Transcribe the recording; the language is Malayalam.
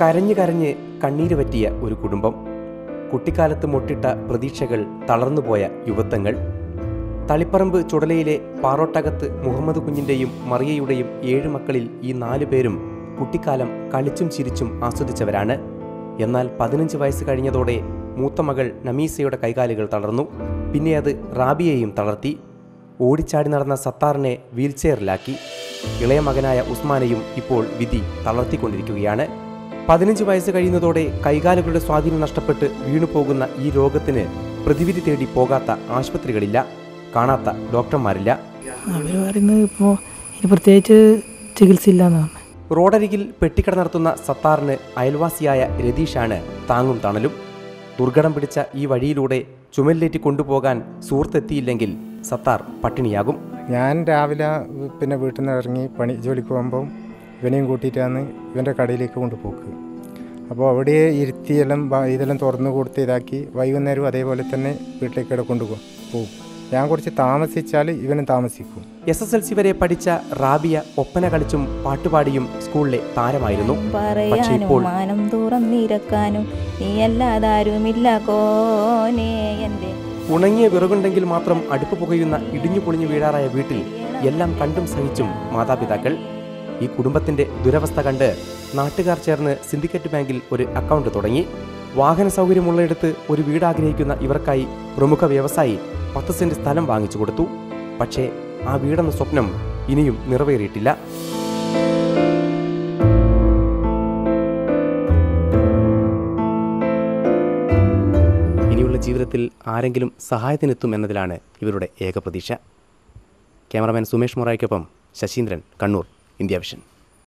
കരഞ്ഞു കരഞ്ഞ് കണ്ണീര് പറ്റിയ ഒരു കുടുംബം. കുട്ടിക്കാലത്ത് മുട്ടിട്ട പ്രതീക്ഷകൾ തളർന്നുപോയ യുവത്വങ്ങൾ. തളിപ്പറമ്പ് ചുടലയിലെ പാറോട്ടകത്ത് മുഹമ്മദ് കുഞ്ഞിന്റെയും മറിയയുടെയും ഏഴ് മക്കളിൽ ഈ നാലു പേരും കുട്ടിക്കാലം കളിച്ചും ചിരിച്ചും ആസ്വദിച്ചവരാണ്. എന്നാൽ പതിനഞ്ച് വയസ്സ് കഴിഞ്ഞതോടെ മൂത്ത മകൾ നമീസയുടെ കൈകാലുകൾ തളർന്നു. പിന്നെ അത് റാബിയെയും തളർത്തി. ഓടിച്ചാടി നടന്ന സത്താറിനെ വീൽചെയറിലാക്കി. ഇളയ മകനായ ഉസ്മാനെയും ഇപ്പോൾ വിധി തളർത്തിക്കൊണ്ടിരിക്കുകയാണ്. പതിനഞ്ച് വയസ്സ് കഴിയുന്നതോടെ കൈകാലുകളുടെ സ്വാധീനം നഷ്ടപ്പെട്ട് വീണുപോകുന്ന ഈ രോഗത്തിന് പ്രതിവിധി തേടി പോകാത്ത ആശുപത്രികളില്ല കാണാത്ത ഡോക്ടർമാരില്ല. അവർ പറയുന്നത് ഇപ്പോൾ പ്രത്യേകിച്ച് പറഞ്ഞു. റോഡരികിൽ പെട്ടിക്കട നടത്തുന്ന സത്താറിന് അയൽവാസിയായ രതീഷാണ് താങ്ങും തണലും. ദുർഘടം പിടിച്ച ഈ വഴിയിലൂടെ ചുമലിലേറ്റി കൊണ്ടുപോകാൻ സുഹൃത്തെത്തിയില്ലെങ്കിൽ സത്താർ പട്ടിണിയാകും. ഞാൻ രാവിലെ പിന്നെ വീട്ടിൽ നിന്ന് ഇറങ്ങി പണി ജോലിക്ക് പോകുമ്പം ഇവനെയും കൂട്ടിയിട്ടാണ് ഇവന്റെ കടയിലേക്ക് കൊണ്ടുപോക്ക്. അപ്പോൾ അവിടെ ഇരുത്തി എല്ലാം ഇതെല്ലാം തുറന്നു കൊടുത്ത് ഇതാക്കി വൈകുന്നേരവും അതേപോലെ തന്നെ വീട്ടിലേക്ക് ഇവിടെ കൊണ്ടുപോകും. പോകും ഞാൻ കുറച്ച് താമസിച്ചാൽ ഇവനും താമസിക്കും. എസ് എസ് എൽ സി വരെ പഠിച്ച റാബിയ ഒപ്പന കളിച്ചും പാട്ടുപാടിയും സ്കൂളിലെ താരമായിരുന്നു. പറയാനും നീയല്ലാതാരുമില്ല കോനേ എന്റെ. ഉണങ്ങിയ വിറകുണ്ടെങ്കിൽ മാത്രം അടുപ്പ് പുകയുന്ന ഇടിഞ്ഞു പൊളിഞ്ഞു വീഴാറായ വീട്ടിൽ എല്ലാം കണ്ടും സഹിച്ചും മാതാപിതാക്കൾ ഈ കുടുംബത്തിന്റെ ദുരവസ്ഥ കണ്ട് നാട്ടുകാർ ചേർന്ന് സിൻഡിക്കേറ്റ് ബാങ്കിൽ ഒരു അക്കൗണ്ട് തുടങ്ങി. വാഹന സൗകര്യമുള്ളയിടത്ത് ഒരു വീട് ആഗ്രഹിക്കുന്ന ഇവർക്കായി പ്രമുഖ വ്യവസായി പത്ത് സെന്റ് സ്ഥലം വാങ്ങിച്ചു കൊടുത്തു. പക്ഷേ ആ വീടെന്ന സ്വപ്നം ഇനിയും നിറവേറിയിട്ടില്ല. ഇനിയുള്ള ജീവിതത്തിൽ ആരെങ്കിലും സഹായത്തിനെത്തും എന്നതിലാണ് ഇവരുടെ ഏക പ്രതീക്ഷ. ക്യാമറമാൻ സുമേഷ് മൊറായ്ക്കൊപ്പം ശശീന്ദ്രൻ കണ്ണൂർ. The Vision.